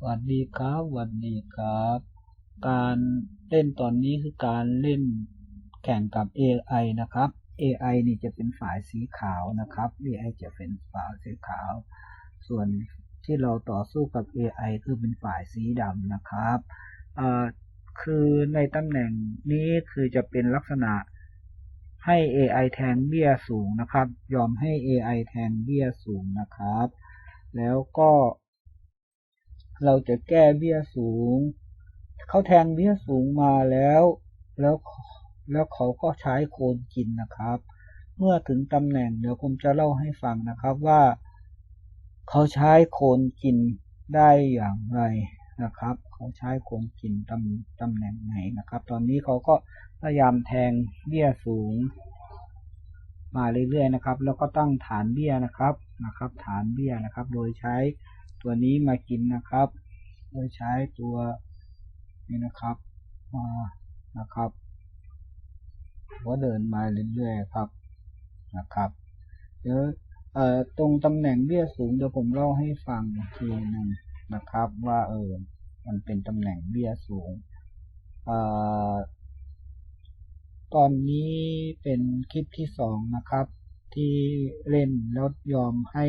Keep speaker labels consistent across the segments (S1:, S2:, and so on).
S1: สวัสดีครับสวัสดีครับ การเล่นตอนนี้คือการเล่นแข่งกับ AI นะครับ AI นี่จะเป็นฝ่ายสีขาวนะครับ AI จะเป็นฝ่ายสีขาว ส่วนที่เราต่อสู้กับ AI คือเป็นฝ่ายสีดำนะครับคือในตำแหน่งนี้คือจะเป็นลักษณะให้ AI แทงเบี้ยสูงนะครับ ยอมให้ AI แทงเบี้ยสูงนะครับ แล้วก็ เราจะแก้เบี้ยสูง เขาแทงเบี้ยสูงมาแล้ว แล้วแล้วเขาก็ใช้โคนกินนะครับ เมื่อถึงตำแหน่งเดี๋ยวผมจะเล่าให้ฟังนะครับว่า เขาใช้โคนกินได้อย่างไรนะครับ เขาใช้โคนกินตำตำแหน่งไหนนะครับ ตอนนี้เขาก็พยายามแทงเบี้ยสูง มาเรื่อยๆนะครับ แล้วก็ตั้งฐานเบี้ยนะครับนะครับ ฐานเบี้ยนะครับ โดยใช้ ตัวนี้มากินนะครับโดยใช้ตัวนี้นะครับมานะครับก็เดินมาเรื่อยๆครับนะครับเดี๋ยวเอ่อตรงตำแหน่งเบี้ยสูงเดี๋ยวผมเล่าให้ฟังทีหนึ่งนะครับ ว่าเออมันเป็นตำแหน่งเบี้ยสูงเอ่อตอนนี้เป็นคลิปที่สองนะครับ ที่เล่นแล้วยอมให้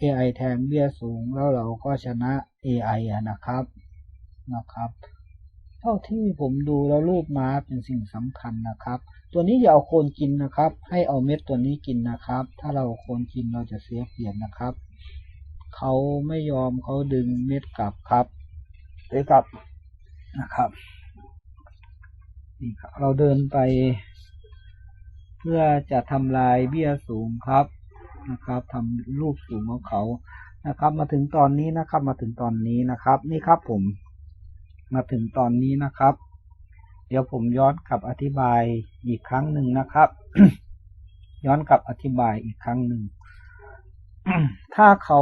S1: AI แทงเบี้ยสูงแล้วเราก็ชนะ AI อะนะครับนะครับ เท่าที่ผมดูแล้วรูปม้าเป็นสิ่งสำคัญนะครับ ตัวนี้อย่าเอาโคนกินนะครับ ให้เอาเม็ดตัวนี้กินนะครับ ถ้าเราโคนกินเราจะเสียเปรียบนะครับเขาไม่ยอมเขาดึงเม็ดกลับครับเอ้กลับนะครับนี่ครับ เราเดินไป เพื่อจะทำลายเบี้ยสูงครับ นะครับทำรูปสูงของเขานะครับ มาถึงตอนนี้นะครับ มาถึงตอนนี้นะครับ นี่ครับผม มาถึงตอนนี้นะครับ เดี๋ยวผมย้อนกลับอธิบายอีกครั้งหนึ่งนะครับ ย้อนกลับอธิบายอีกครั้งหนึ่งถ้าเขา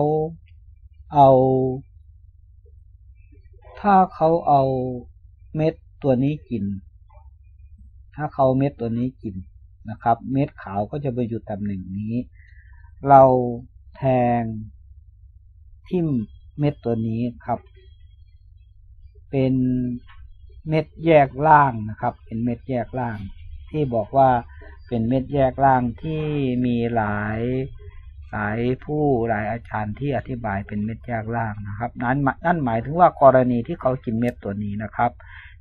S1: เอา ถ้าเขาเอาเม็ดตัวนี้กิน ถ้าเขาเม็ดตัวนี้กินนะครับ เม็ดขาวก็จะไปอยู่ตำแหน่งนี้ เราแทงทิ่มเม็ดตัวนี้ครับ เป็นเม็ดแยกล่างนะครับ เป็นเม็ดแยกล่าง ที่บอกว่าเป็นเม็ดแยกล่างที่มีหลายหลายผู้หลายอาจารย์ที่อธิบายเป็นเม็ดแยกล่างนะครับ นั้นนั่นหมายถึงว่ากรณีที่เขากินเม็ดตัวนี้นะครับ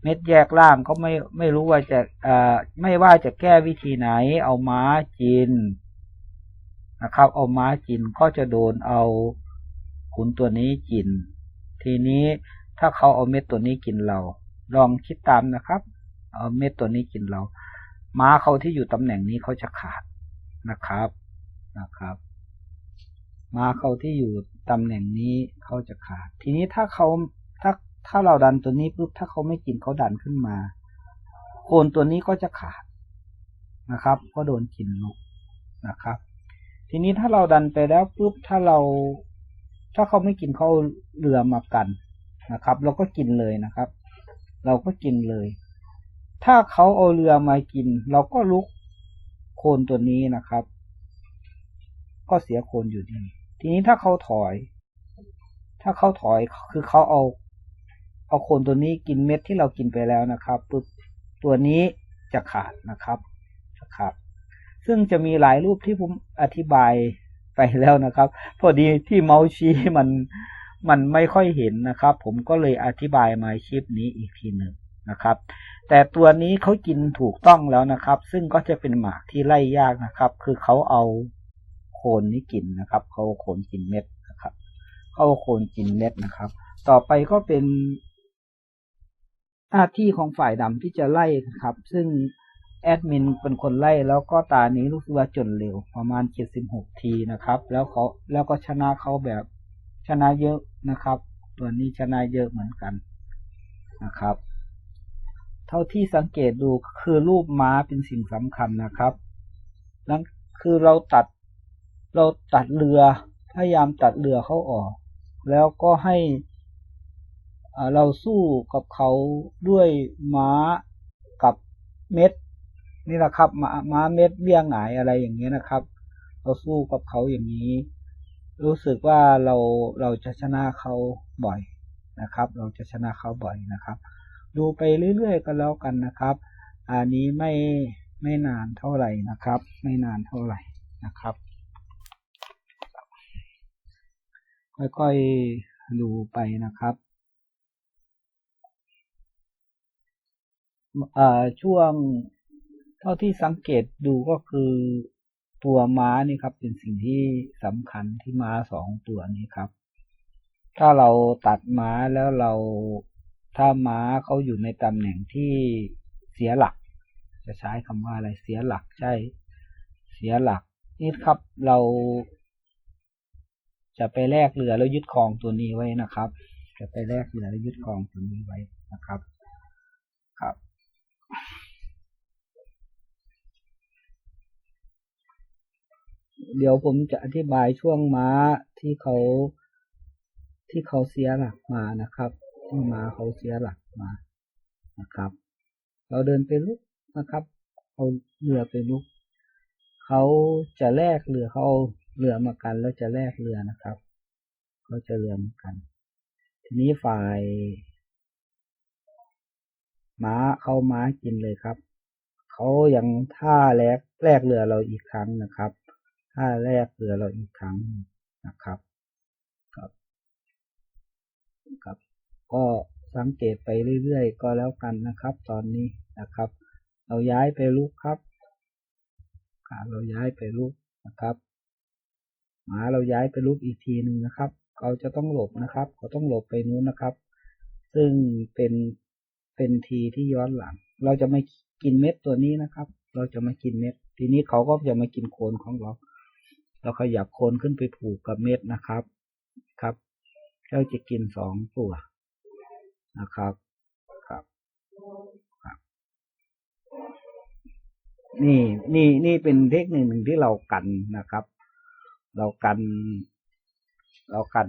S1: เม็ดแยกล่างก็ไม่ไม่รู้ว่าจะเอ่อไม่ว่าจะแก้วิธีไหนเอาม้ากิน นะครับ เอาม้ากินก็จะโดนเอาขุนตัวนี้กิน ทีนี้ถ้าเขาเอาเม็ดตัวนี้กินเรา ลองคิดตามนะครับ เอาเม็ดตัวนี้กินเรา ม้าเขาที่อยู่ตำแหน่งนี้เขาจะขาดนะครับนะครับม้าเขาที่อยู่ตำแหน่งนี้เขาจะขาด ทีนี้ถ้าเขาถ้าถ้าเราดันตัวนี้ปุ๊บถ้าเขาไม่กินเขาดันขึ้นมาโคนตัวนี้ก็จะขาดนะครับ ก็โดนกินลกนะครับ ทีนี้ถ้าเราดันไปแล้วปุ๊บถ้าเรา ถ้าเขาไม่กินเขาเรือมากันนะครับ เราก็กินเลยนะครับ เราก็กินเลย ถ้าเขาเอาเรือมากิน เราก็ลุกโคนตัวนี้นะครับ ก็เสียโคนอยู่ดี ทีนี้ถ้าเขาถอย ถ้าเขาถอยคือเขาเอา เอาโคนตัวนี้กินเม็ดที่เรากินไปแล้วนะครับปุ๊บตัวนี้จะขาดนะครับจะขาด ซึ่งจะมีหลายรูปที่ผมอธิบายไปแล้วนะครับ พอดีที่เมาส์ชี้มันมันไม่ค่อยเห็นนะครับ ผมก็เลยอธิบายมาคลิปนี้อีกทีหนึ่งนะครับ แต่ตัวนี้เขากินถูกต้องแล้วนะครับ ซึ่งก็จะเป็นหมากที่ไล่ยากนะครับ คือเขาเอาโคนนี้กินนะครับเขาโคนกินเม็ดนะครับเขาโคนกินเม็ดนะครับ ต่อไปก็เป็นหน้าที่ของฝ่ายดำที่จะไล่ครับ ซึ่ง แอดมินเป็นคนไล่แล้วก็ตานี้รู้สึกว่าจนเร็วประมาณเจ็ดสิบหกทีนะครับ แล้วเขาแล้วก็ชนะเขาแบบชนะเยอะนะครับ ตัวนี้ชนะเยอะเหมือนกันนะครับ เท่าที่สังเกตดูคือรูปม้าเป็นสิ่งสำคัญนะครับนั่นคือเราตัดเราตัดเรือพยายามตัดเรือเขาออก แล้วก็ให้เราสู้กับเขาด้วยม้ากับเม็ด นี่แหละครับม้าม้าเม็ดเบี้ยงหงายอะไรอย่างเงี้ยนะครับ เราสู้กับเขาอย่างนี้ รู้สึกว่าเราเราจะชนะเขาบ่อยนะครับ เราจะชนะเขาบ่อยนะครับ ดูไปเรื่อยๆก็แล้วกันนะครับ อันนี้ไม่ไม่นานเท่าไหร่นะครับ ไม่นานเท่าไหร่นะครับ ค่อยๆดูไปนะครับอ่อช่วง ท่าที่สังเกตดูก็คือตัวม้านี่ครับ เป็นสิ่งที่สำคัญที่ม้าสองตัวนี้ครับ ถ้าเราตัดม้าแล้วเราถ้าม้าเขาอยู่ในตำแหน่งที่เสียหลัก จะใช้คำว่าอะไรเสียหลักใช่ เสียหลักนี่ครับเรา จะไปแลกเรือแล้วยึดครองตัวนี้ไว้นะครับ จะไปแลกเรือแล้วยึดครองตัวนี้ไว้นะครับ ครับ เดี๋ยวผมจะอธิบายช่วงม้าที่เขาที่เขาเสียหลักมานะครับ ที่ม้าเขาเสียหลักมานะครับ เราเดินไปลุกนะครับ เอาเรือไปลุกเขาจะแลกเรือเขาเอาเรือมากัน แล้วจะแลกเรือนะครับเขาจะเรือมากัน ทีนี้ฝ่ายม้าเข้าม้ากินเลยครับเขายังท่าแลกแลกเรือเราอีกครั้งนะครับ ท่าแลกเรือเราอีกครั้งนะครับครับครับก็สังเกตไปเรื่อยๆ ก็แล้วกันนะครับ ตอนนี้นะครับ เราย้ายไปลุกครับขาเราย้ายไปลุกนะครับหมาเราย้ายไปลุกอีกทีหนึ่งนะครับเขาจะต้องหลบนะครับเขาต้องหลบไปนู้นนะครับ ซึ่งเป็นเป็นทีที่ย้อนหลัง เราจะไม่กินเม็ดตัวนี้นะครับ เราจะไมากินเม็ด ทีนี้เขาก็จะมากินโคนของเรา เราขยับโคนขึ้นไปผูกกับเม็ดนะครับ ครับเราจะกินสองตัวนะครับ ครับ ครับ นี่ นี่ นี่เป็นเทคนิคหนึ่งที่เรากันนะครับ เรากัน เรากัน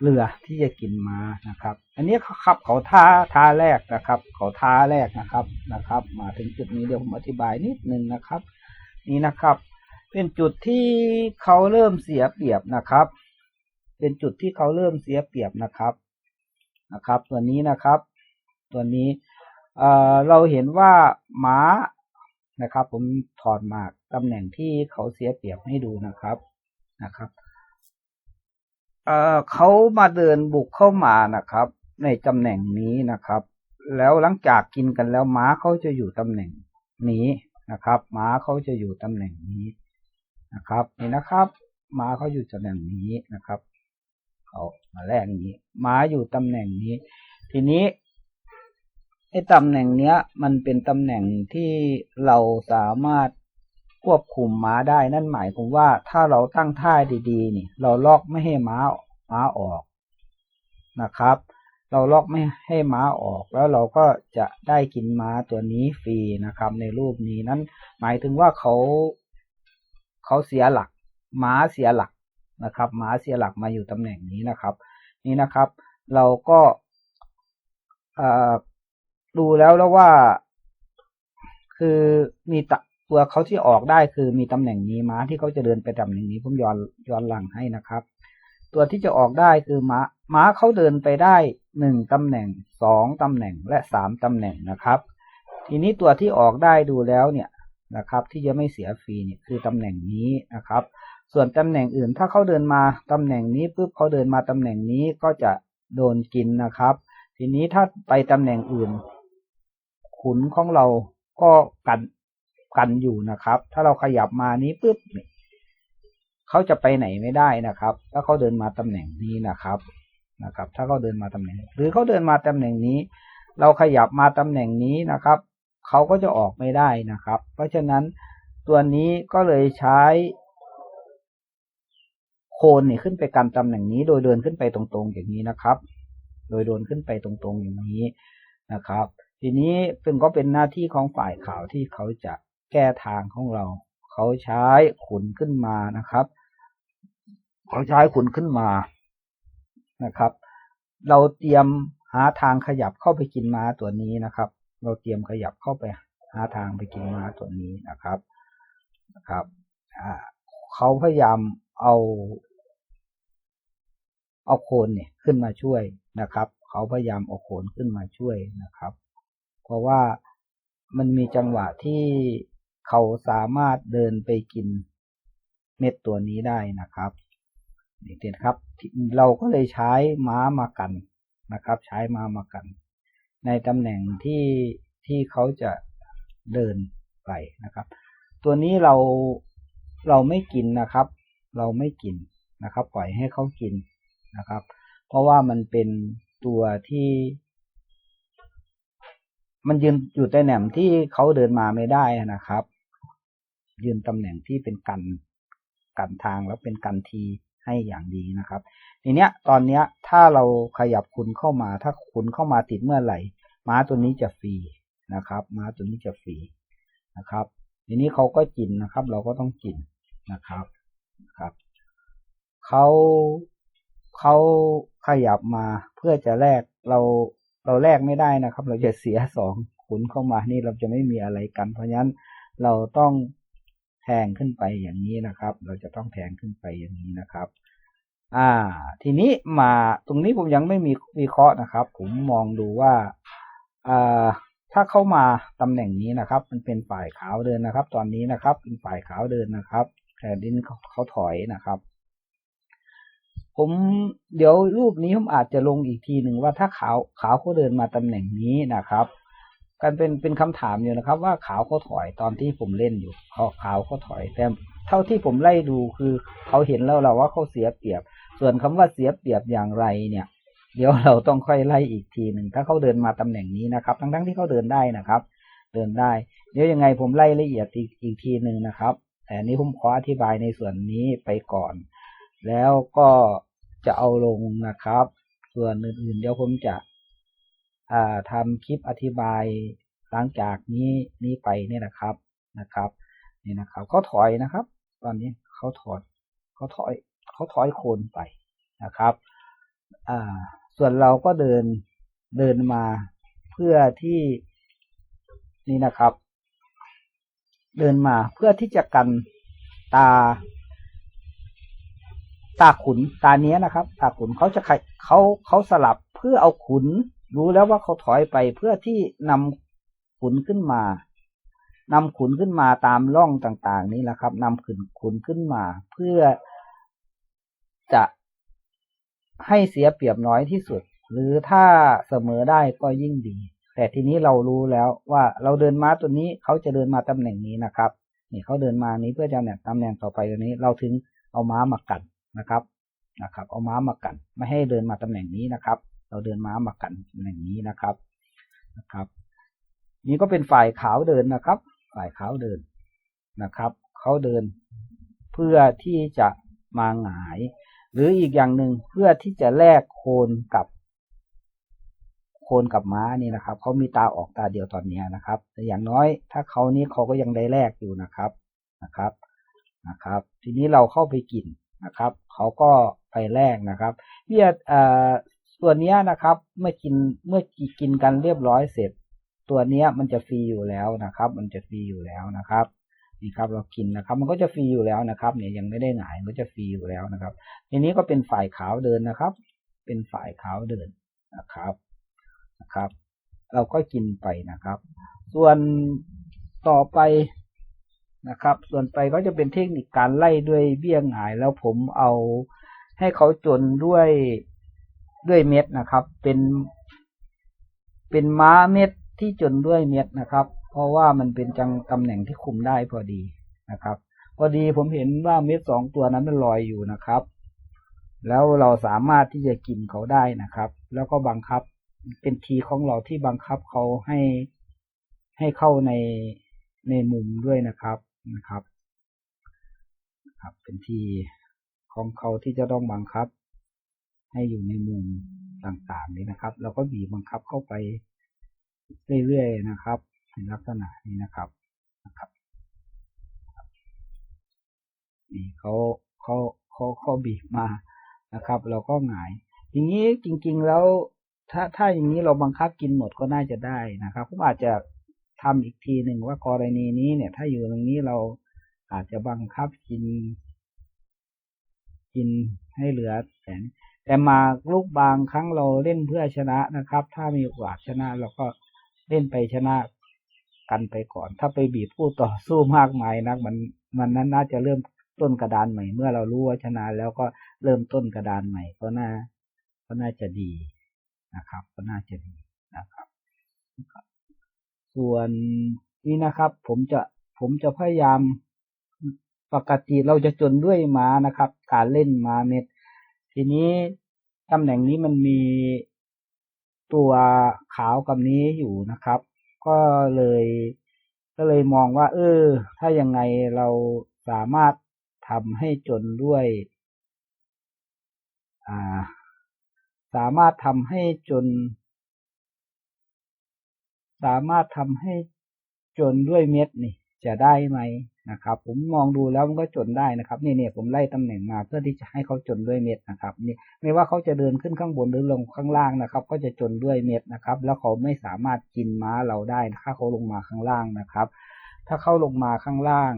S1: เรือที่จะกินมานะครับ อันนี้ครับเขาท่าท่าแรกนะครับ เขาท่าแรกนะครับนะครับ มาถึงจุดนี้เดี๋ยวผมอธิบายนิดนึงนะครับ นี่นะครับ เป็นจุดที่เขาเริ่มเสียเปรียบนะครับ เป็นจุดที่เขาเริ่มเสียเปรียบนะครับนะครับ ตัวนี้นะครับ ตัวนี้เอ่อเราเห็นว่าม้านะครับ ผมถอดหมากตำแหน่งที่เขาเสียเปรียบให้ดูนะครับนะครับเอ่อเขามาเดินบุกเข้ามานะครับ ในตำแหน่งนี้นะครับ แล้วหลังจากกินกันแล้วม้าเขาจะอยู่ตำแหน่งนี้นะครับ ม้าเขาจะอยู่ตำแหน่งนี้ นะครับนี่นะครับม้าเขาอยู่ตำแหน่งนี้นะครับเขามาแรกนี้ม้าอยู่ตำแหน่งนี้ ทีนี้ไอ้ตำแหน่งเนี้ย มันเป็นตำแหน่งที่เราสามารถควบคุมม้าได้นั่นหมายความว่าถ้าเราตั้งท่าดีๆ นี่ เราล็อกไม่ให้ม้าม้าออกนะครับ เราล็อกไม่ให้ม้าออกแล้วเราก็จะได้กินม้าตัวนี้ฟรีนะครับ ในรูปนี้นั้น หมายถึงว่าเขา เขาเสียหลัก ม้าเสียหลักนะครับ ม้าเสียหลักมาอยู่ตำแหน่งนี้นะครับ นี่นะครับ เราก็ดูแล้วแล้วว่า คือมีตะตัวเขาที่ออกได้คือมีตำแหน่งนี้ม้าที่เขาจะเดินไปตำแหน่งนี้ผมย้อนย้อนหลังให้นะครับ ตัวที่จะออกได้คือม้าม้าเขาเดินไปได้หนึ่งตำแหน่งสองตำแหน่งและสามตำแหน่งนะครับ ทีนี้ตัวที่ออกได้ดูแล้วเนี่ย นะครับ ที่จะไม่เสียฟรีเนี่ยคือตำแหน่งนี้นะครับ ส่วนตำแหน่งอื่นถ้าเขาเดินมาตำแหน่งนี้ปุ๊บเขาเดินมาตำแหน่งนี้ก็จะโดนกินนะครับ ทีนี้ถ้าไปตำแหน่งอื่น ขุนของเราก็กันกันอยู่นะครับ ถ้าเราขยับมานี้ปุ๊บเขาจะไปไหนไม่ได้นะครับ ถ้าเขาเดินมาตำแหน่งนี้นะครับนะครับ ถ้าเขาเดินมาตำแหน่ง หรือเขาเดินมาตำแหน่งนี้ เราขยับมาตำแหน่งนี้นะครับ เขาก็จะออกไม่ได้นะครับ เพราะฉะนั้นตัวนี้ก็เลยใช้โคนนี่ขึ้นไปกันตำแหน่งนี้ โดยเดินขึ้นไปตรงๆอย่างนี้นะครับ โดยเดินขึ้นไปตรงๆอย่างนี้นะครับ ทีนี้ซึ่งก็เป็นหน้าที่ของฝ่ายข่าวที่เขาจะแก้ทางของเรา เขาใช้ขุนขึ้นมานะครับ เขาใช้ขุนขึ้นมานะครับ เราเตรียมหาทางขยับเข้าไปกินม้าตัวนี้นะครับ เราเตรียมขยับเข้าไปหาทางไปกินม้าตัวนี้นะครับนะครับเขาพยายามเอาเอาโคนเนี่ยขึ้นมาช่วยนะครับ เขาพยายามเอาโคนขึ้นมาช่วยนะครับ เพราะว่ามันมีจังหวะที่เขาสามารถเดินไปกินเม็ดตัวนี้ได้นะครับนี่เห็นครับ เราก็เลยใช้ม้ามากันนะครับ ใช้ม้ามากัน ในตำแหน่งที่ที่เขาจะเดินไปนะครับ ตัวนี้เราเราไม่กินนะครับ เราไม่กินนะครับ ปล่อยให้เขากินนะครับ เพราะว่ามันเป็นตัวที่ มันยืนอยู่ในตำแหน่งที่เขาเดินมาไม่ได้นะครับ ยืนตำแหน่งที่เป็นกันกันทางแล้วเป็นกันที ให้อย่างดีนะครับทีเนี้ยตอนเนี้ยถ้าเราขยับคุณเข้ามา ถ้าคุณเข้ามาติดเมื่อไหร่ ม้าตัวนี้จะฟรีนะครับ ม้าตัวนี้จะฟรีนะครับ ทีนี้เขาก็กินนะครับ เราก็ต้องกินนะครับครับเขาเขาขยับมาเพื่อจะแลกเราเราแลกไม่ได้นะครับ เราจะเสียสองขุนเข้ามานี่เราจะไม่มีอะไรกัน เพราะฉะนั้นเราต้อง แทงขึ้นไปอย่างนี้นะครับ เราจะต้องแทงขึ้นไปอย่างนี้นะครับ อ่า ทีนี้มาตรงนี้ผมยังไม่มีวิเคราะห์นะครับ ผมมองดูว่าอ่าถ้าเข้ามาตำแหน่งนี้นะครับ มันเป็นฝ่ายขาวเดินนะครับ ตอนนี้นะครับ เป็นฝ่ายขาวเดินนะครับแต่ดินเขาถอยนะครับ ผมเดี๋ยวรูปนี้ผมอาจจะลงอีกทีหนึ่งว่าถ้าขาวขาวเขาเดินมาตำแหน่งนี้นะครับ กันเป็นเป็นคำถามอยู่นะครับ ว่าขาวเขาถอยตอนที่ผมเล่นอยู่เขาขาวเขาถอยแต่เท่าที่ผมไล่ดูคือเขาเห็นแล้วเราว่าเขาเสียเปรียบ ส่วนคำว่าเสียเปรียบอย่างไรเนี่ย เดี๋ยวเราต้องค่อยไล่อีกทีหนึ่งถ้าเขาเดินมาตำแหน่งนี้นะครับ ทั้งทั้งที่เขาเดินได้นะครับ เดินได้ เดี๋ยวยังไงผมไล่ละเอียดอีกอีกทีหนึ่งนะครับ แต่นี้ผมขออธิบายในส่วนนี้ไปก่อน แล้วก็จะเอาลงนะครับ ส่วนอื่นๆเดี๋ยวผมจะ ทำคลิปอธิบายหลังจากนี้นี้ไปเนี่ยนะครับนะครับนี่นะครับเขาถอยนะครับ ตอนนี้เขาถอยเขาถอยเขาถอยโคนไปนะครับอ่าส่วนเราก็เดินเดินมาเพื่อที่นี่นะครับ เดินมาเพื่อที่จะกันตา ตาขุนตาเนี้ยนะครับ ตาขุนเขาจะเขาเขาสลับเพื่อเอาขุน รู้แล้วว่าเขาถอยไปเพื่อที่นำขุนขึ้นมานำขุนขึ้นมาตามร่องต่างๆ นี้แหละครับนำขุนขุนขึ้นมา เพื่อจะให้เสียเปรียบน้อยที่สุด หรือถ้าเสมอได้ก็ยิ่งดี แต่ทีนี้เรารู้แล้วว่าเราเดินม้าตัวนี้เขาจะเดินมาตำแหน่งนี้นะครับนี่เขาเดินมานี้เพื่อจะเนี่ยตำแหน่งต่อไปตัวนี้ เราถึงเอาม้ามากันนะครับนะครับ เอาม้ามากัน ไม่ให้เดินมาตำแหน่งนี้นะครับ เราเดินม้ามากันตำแหน่งนี้นะครับนะครับ นี่ก็เป็นฝ่ายขาวเดินนะครับ ฝ่ายขาวเดินนะครับเขาเดินเพื่อที่จะมาหงาย หรืออีกอย่างหนึ่งเพื่อที่จะแลกโคนกับ โคนกับม้านี่นะครับเขามีตาออกตาเดียวตอนนี้นะครับ แต่อย่างน้อยถ้าเขานี้เขาก็ยังได้แลกอยู่นะครับนะครับนะครับ ทีนี้เราเข้าไปกินนะครับเขาก็ไปแลกนะครับเบี้ย ส่วนนี้นะครับ เมื่อกินเมื่อกินกันเรียบร้อยเสร็จ ตัวนี้มันจะฟรีอยู่แล้วนะครับ มันจะฟรีอยู่แล้วนะครับนี่ครับเรากินนะครับ มันก็จะฟรีอยู่แล้วนะครับ เนี่ยยังไม่ได้หงายมันจะฟรีอยู่แล้วนะครับทีนี้ก็เป็นฝ่ายขาวเดินนะครับ เป็นฝ่ายขาวเดินนะครับนะครับ เราก็กินไปนะครับ ส่วนต่อไปนะครับ ส่วนไปก็จะเป็นเทคนิคการไล่ด้วยเบี้ยงหายแล้วผมเอาให้เขาจนด้วย ด้วยเม็ดนะครับ เป็น เป็นม้าเม็ดที่จนด้วยเม็ดนะครับ เพราะว่ามันเป็นจังตำแหน่งที่คุมได้พอดีนะครับ พอดีผมเห็นว่าเม็ดสองตัวนั้นมันลอยอยู่นะครับ แล้วเราสามารถที่จะกินเขาได้นะครับ แล้วก็บังคับเป็นทีของเราที่บังคับเขาให้ให้เข้าในในมุมด้วยนะครับนะครับ ครับ เป็นทีของเขาที่จะต้องบังคับ ให้อยู่ในมุมต่างๆนี้นะครับ เราก็บีบบังคับเข้าไปเรื่อยๆนะครับในลักษณะนี้นะครับนะครับนี่เขาเขาเขาเขาบีบมานะครับ เราก็หงาย อย่างนี้จริง ๆแล้วถ้าถ้าอย่างนี้เราบังคับกินหมดก็น่าจะได้นะครับผมอาจจะทำอีกทีหนึ่งว่ากรณีนี้เนี่ย ถ้าอยู่ตรงนี้เราอาจจะบังคับกิน กินให้เหลือแสง แต่มาลูกบางครั้งเราเล่นเพื่อชนะนะครับ ถ้ามีโอกาสชนะเราก็เล่นไปชนะกันไปก่อน ถ้าไปบีบผู้ต่อสู้มากมายนักมันมันนั้นน่าจะเริ่มต้นกระดานใหม่ เมื่อเรารู้ว่าชนะแล้วก็เริ่มต้นกระดานใหม่ ก็น่าก็น่าจะดีนะครับ ก็น่าจะดีนะครับ ส่วนนี้นะครับ ผมจะผมจะพยายามปกติเราจะจนด้วยม้านะครับ การเล่นม้าเม็ด ทีนี้ ตำแหน่งนี้มันมีตัวขาวกับนี้อยู่นะครับ ก็เลยก็เลยมองว่า เออ ถ้ายังไงเราสามารถทำให้จนด้วย อ่า สามารถทำให้จน สามารถทำให้จนด้วยเม็ดนี่ จะได้ไหมนะครับ ผมมองดูแล้วมันก็จนได้นะครับนี่เนี่ยผมไล่ตำแหน่งมาเพื่อที่จะให้เขาจนด้วยเม็ดนะครับนี่ไม่ว่าเขาจะเดินขึ้นข้างบนหรือลงข้างล่างนะครับ ก็จะจนด้วยเม็ดนะครับ แล้วเขาไม่สามารถกินม้าเราได้ถ้าเขาลงมาข้างล่างนะครับ ถ้าเขาลงมาข้างล่าง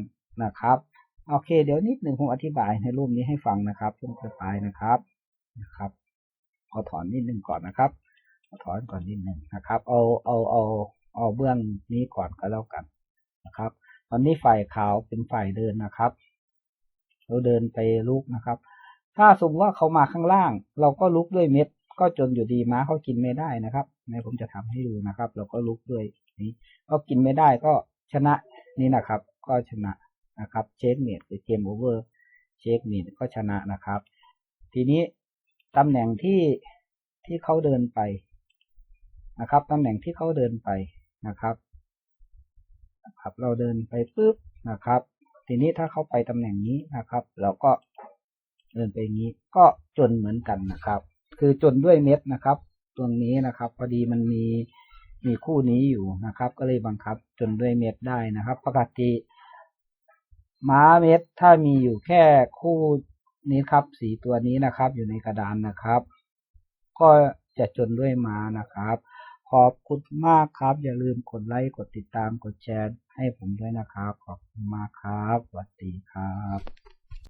S1: นะครับโอเค เดี๋ยวนิดหนึ่งผมอธิบายในรูปนี้ให้ฟังนะครับช่วงสุดท้ายนะครับนะครับขอถอนนิดหนึ่งก่อนนะครับขอถอนก่อนนิดหนึ่งนะครับ เอาเอาเอาเอาเบื้องนี้ก่อนก็แล้วกันนะครับ ตอนนี้ฝ่ายขาวเป็นฝ่ายเดินนะครับ เราเดินไปลุกนะครับ ถ้าสมมติว่าเขามาข้างล่าง เราก็ลุกด้วยเม็ด ก็จนอยู่ดีม้าเขากินไม่ได้นะครับในผมจะทำให้ดูนะครับ เราก็ลุกด้วยนี้ก็กินไม่ได้ก็ชนะนี่นะครับ ก็ชนะนะครับเช็คเมดหรือเกมโอเวอร์เช็คเมดก็ชนะนะครับ ทีนี้ตำแหน่งที่ที่เขาเดินไปนะครับตำแหน่งที่เขาเดินไปนะครับ นะครับ เราเดินไปปุ๊บนะครับ ทีนี้ถ้าเขาไปตำแหน่งนี้นะครับ เราก็เดินไปงี้ก็จนเหมือนกันนะครับ คือจนด้วยเม็ดนะครับตรงนี้นะครับ พอดีมันมีมีคู่นี้อยู่นะครับ ก็เลยบังคับจนด้วยเม็ดได้นะครับ ปกติม้าเม็ดถ้ามีอยู่แค่คู่นี้ครับสีตัวนี้นะครับ อยู่ในกระดานนะครับ ก็จะจนด้วยม้านะครับ ขอบคุณมากครับ อย่าลืมกดไลค์กดติดตามกดแชร์ให้ผมด้วยนะครับ ขอบคุณมากครับสวัสดีครับ